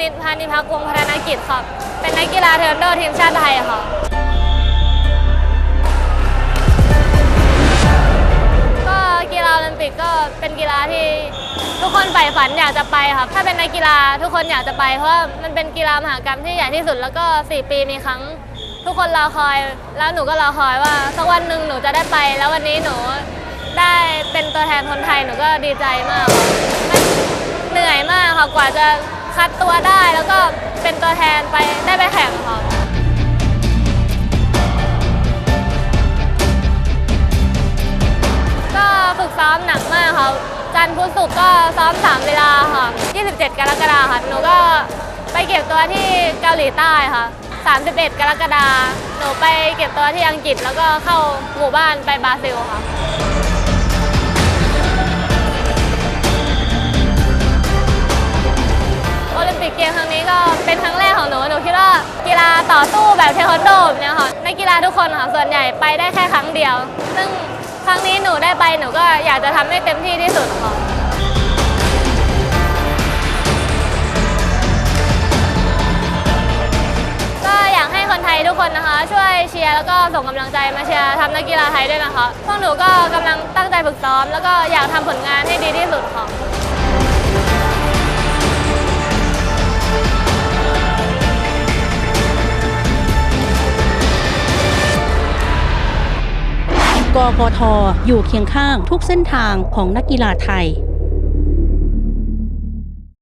นิพักวงพัฒนกิจครับ เป็นนักกีฬาเทควันโดทีมชาติไทยค่ะก็กีฬาโอลิมปิกก็เป็นกีฬาที่ทุกคนใฝ่ฝันอยากจะไปครับ ถ้าเป็นนักกีฬาทุกคนอยากจะไป เพราะมันเป็นกีฬามหากรรมที่ใหญ่ที่สุดแล้วก็ 4 ปีมีครั้ง ทุกคนรอคอยแล้วหนูก็รอคอยว่าสักวันหนึ่งหนูจะได้ไป แล้ววันนี้หนูได้เป็นตัวแทนคนไทยหนูก็ดีใจมากครับมันเหนื่อยมากค่ะกว่าจะ คัดตัวได้แล้วก็เป็นตัวแทนไปได้ไปแข่งค่ะก็ฝึกซ้อมหนักมากค่ะจันทร์พุธศุกร์ก็ซ้อม 3 เวลาค่ะ 27 กรกฎาคมค่ะหนูก็ไปเก็บตัวที่เกาหลีใต้ค่ะ 31 กรกฎาคมหนูไปเก็บตัวที่อังกฤษแล้วก็เข้าหมู่บ้านไปบราซิลค่ะ ปิกเกมครั้งนี้ก็เป็นครั้งแรกของหนูหนูคิดว่ากีฬาต่อสู้แบบเทควันโดแบบเนี้ยค่ะนักกีฬาทุกคนค่ะส่วนใหญ่ไปได้แค่ครั้งเดียว ซึ่งครั้งนี้หนูได้ไปหนูก็อยากจะทำให้เต็มที่ที่สุดค่ะก็อยากให้คนไทยทุกคนนะคะ ช่วยเชียร์แล้วก็ส่งกำลังใจมาเชียร์ทำนักกีฬาไทยด้วยนะคะพวกหนูก็กำลังตั้งใจฝึกซ้อม แล้วก็อยากทำผลงานให้ดีที่สุดค่ะ กพทอยู่เคียงข้างทุกเส้นทางของนักกีฬาไทย